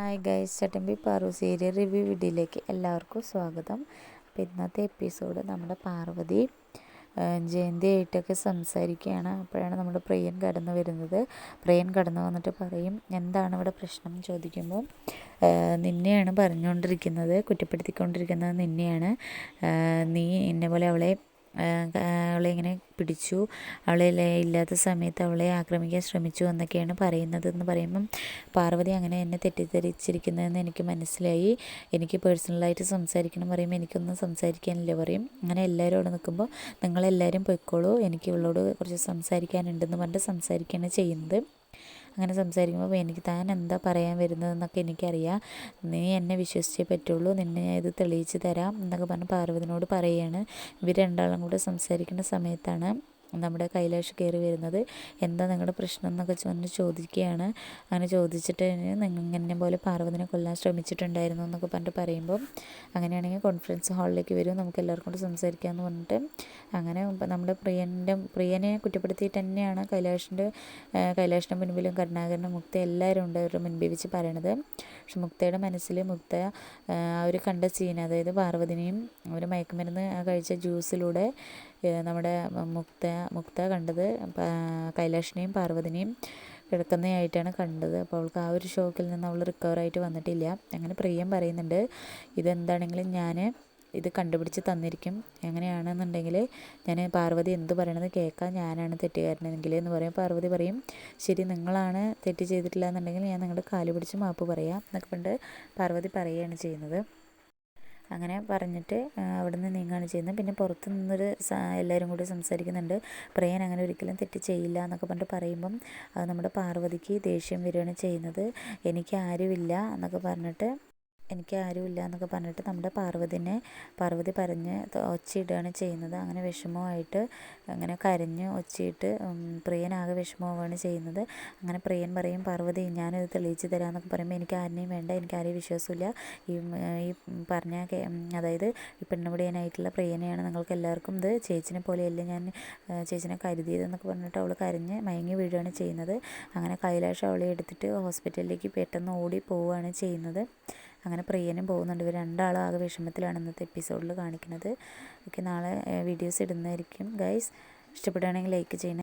Hi guys Chattambi Paaru serial review വീഡിയോയിലേക്ക് എല്ലാവർക്കും സ്വാഗതം. അപ്പോൾ ഇന്നത്തെ എപ്പിസോഡ് നമ്മുടെ പാർവതി ജയന്തിയായിട്ടൊക്കെ സംസാരിക്കുകയാണ്. അപ്പോഴാണ് നമ്മുടെ പ്രിയൻ കടന്നു വരുന്നത്. പ്രിയൻ കടന്നു വന്നിട്ട് പറയും എന്താണ് ഇവിടെ പ്രശ്നം? ചോദിക്കുമ്പോൾ നിന്നെയാണ് പറഞ്ഞുകൊണ്ടിരിക്കുന്നത് കുറ്റപ്പെടുത്തിക്കൊണ്ടിരിക്കുന്നത് നിന്നെയാണ്. നീ എന്നെ പോലെ അവളെ അവളെ ഇങ്ങനെ പിടിച്ചു. അവളെ ഇല്ലാത്ത സമയത്ത് അവളെ ആക്രമിക്കാൻ ശ്രമിച്ചു എന്നൊക്കെയാണ് പറയുന്നത് എന്ന് പറയുമ്പം പാർവതി അങ്ങനെ എന്നെ തെറ്റിദ്ധരിച്ചിരിക്കുന്നതെന്ന് എനിക്ക് മനസ്സിലായി. എനിക്ക് പേഴ്സണലായിട്ട് സംസാരിക്കണം പറയുമ്പോൾ എനിക്കൊന്നും സംസാരിക്കാനില്ല. പറയും അങ്ങനെ എല്ലാവരും അവിടെ നിൽക്കുമ്പോൾ നിങ്ങളെല്ലാവരും പൊയ്ക്കോളൂ. എനിക്ക് ഇവളോട് കുറച്ച് സംസാരിക്കാനുണ്ടെന്ന് പറഞ്ഞിട്ട് സംസാരിക്കുകയാണ് ചെയ്യുന്നത്. അങ്ങനെ സംസാരിക്കുമ്പോൾ എനിക്ക് താൻ എന്താ പറയാൻ വരുന്നതെന്നൊക്കെ എനിക്കറിയാം. നീ എന്നെ വിശ്വസിച്ചേ പറ്റുള്ളൂ. നിന്നെ ഞാൻ ഇത് തെളിയിച്ച് തരാം എന്നൊക്കെ പറഞ്ഞ് പാർവതിനോട് പറയുകയാണ് ഇവർ രണ്ടാളും കൂടെ സംസാരിക്കുന്ന സമയത്താണ് നമ്മുടെ കൈലാഷ് കയറി വരുന്നത്. എന്താ നിങ്ങളുടെ പ്രശ്നം എന്നൊക്കെ വന്ന് ചോദിക്കുകയാണ്. അങ്ങനെ ചോദിച്ചിട്ട് നിങ്ങൾ എന്നെ പോലെ പാർവതിനെ കൊല്ലാൻ ശ്രമിച്ചിട്ടുണ്ടായിരുന്നു എന്നൊക്കെ പറഞ്ഞിട്ട് പറയുമ്പോൾ അങ്ങനെയാണെങ്കിൽ കോൺഫറൻസ് ഹാളിലേക്ക് വരും. നമുക്ക് എല്ലാവർക്കും കൂടെ സംസാരിക്കാമെന്ന് പറഞ്ഞിട്ട് അങ്ങനെ നമ്മുടെ പ്രിയന്റെ പ്രിയനെ കുറ്റപ്പെടുത്തിയിട്ട് തന്നെയാണ് കൈലാഷിന്റെ കൈലാഷിന്റെ മുൻപിലും കരുണാകരനും മുക്ത എല്ലാവരും ഉണ്ട് അവരുടെ മുൻപിൽ വെച്ച് പറയണത്. പക്ഷെ മുക്തയുടെ മനസ്സിൽ മുക്ത ആ ഒരു കണ്ട സീൻ അതായത് പാർവതിനെയും ഒരു മയക്കുമരുന്ന് കഴിച്ച ജ്യൂസിലൂടെ നമ്മുടെ മുക്ത മുക്ത കണ്ടത് കൈലാഷിനെയും പാർവതിനെയും കിടക്കുന്നതായിട്ടാണ് കണ്ടത്. അപ്പോൾ അവൾക്ക് ആ ഒരു ഷോക്കിൽ നിന്ന് അവൾ റിക്കവറായിട്ട് വന്നിട്ടില്ല. അങ്ങനെ പ്രിയം പറയുന്നുണ്ട് ഇതെന്താണെങ്കിലും ഞാൻ ഇത് കണ്ടുപിടിച്ച് തന്നിരിക്കും. എങ്ങനെയാണെന്നുണ്ടെങ്കിൽ ഞാൻ പാർവതി എന്ത് പറയണത് കേൾക്കാൻ ഞാനാണ് തെറ്റുകാരനെങ്കിൽ എന്ന് പറയും. പാർവതി പറയും ശരി നിങ്ങളാണ് തെറ്റ് ചെയ്തിട്ടില്ല എന്നുണ്ടെങ്കിൽ ഞാൻ നിങ്ങളുടെ കാൽ പിടിച്ച് മാപ്പ് പറയാം എന്നൊക്കെ പണ്ട് പാർവതി പറയുകയാണ് ചെയ്യുന്നത്. അങ്ങനെ പറഞ്ഞിട്ട് അവിടെ നിന്ന് നീങ്ങുകയാണ് ചെയ്യുന്നത്. പിന്നെ പുറത്ത് നിന്നൊരു എല്ലാവരും കൂടി സംസാരിക്കുന്നുണ്ട്. പ്രേയൻ അങ്ങനെ ഒരിക്കലും തെറ്റ് ചെയ്യില്ല എന്നൊക്കെ പറഞ്ഞിട്ട് പറയുമ്പം നമ്മുടെ പാർവതിക്ക് ദേഷ്യം വരികയാണ് ചെയ്യുന്നത്. എനിക്ക് ആരുമില്ല എന്നൊക്കെ പറഞ്ഞിട്ട് എനിക്ക് ആരുമില്ല എന്നൊക്കെ പറഞ്ഞിട്ട് നമ്മുടെ പാർവതിനെ പാർവതി പറഞ്ഞ് ഒച്ചയിടുകയാണ് ചെയ്യുന്നത്. അങ്ങനെ വിഷമമായിട്ട് അങ്ങനെ കരഞ്ഞ് ഒച്ചയിട്ട് പ്രിയനാകെ വിഷമമാവുകയാണ് ചെയ്യുന്നത്. അങ്ങനെ പ്രിയൻ പറയും പാർവതി ഞാനത് തെളിയിച്ച് തരാമെന്നൊക്കെ പറയുമ്പോൾ എനിക്ക് ആരെയും വേണ്ട എനിക്ക് ആരെയും വിശ്വാസമില്ല ഈ ഈ പറഞ്ഞ അതായത് ഈ പെണ്ണുപിടിയനായിട്ടുള്ള പ്രിയനെയാണ് നിങ്ങൾക്ക് എല്ലാവർക്കും ഇത് ചേച്ചിനെ പോലെയല്ല ഞാൻ ചേച്ചിനെ കരുതിയതെന്നൊക്കെ പറഞ്ഞിട്ട് അവൾ കരഞ്ഞ് മയങ്ങി വീഴുകയാണ് ചെയ്യുന്നത്. അങ്ങനെ കൈലാഷ് അവളെ എടുത്തിട്ട് ഹോസ്പിറ്റലിലേക്ക് പെട്ടെന്ന് ഓടി പോവുകയാണ് ചെയ്യുന്നത്. അങ്ങനെ പ്രിയനും പോകുന്നുണ്ട്. ഇവർ രണ്ടാളും ആകെ വിഷമത്തിലാണ് ഇന്നത്തെ എപ്പിസോഡിൽ കാണിക്കുന്നത്. ഓക്കെ നാളെ വീഡിയോസ് ഇടുന്നതായിരിക്കും. ഗൈസ് ഇഷ്ടപ്പെടുകയാണെങ്കിൽ ലൈക്ക് ചെയ്യണം.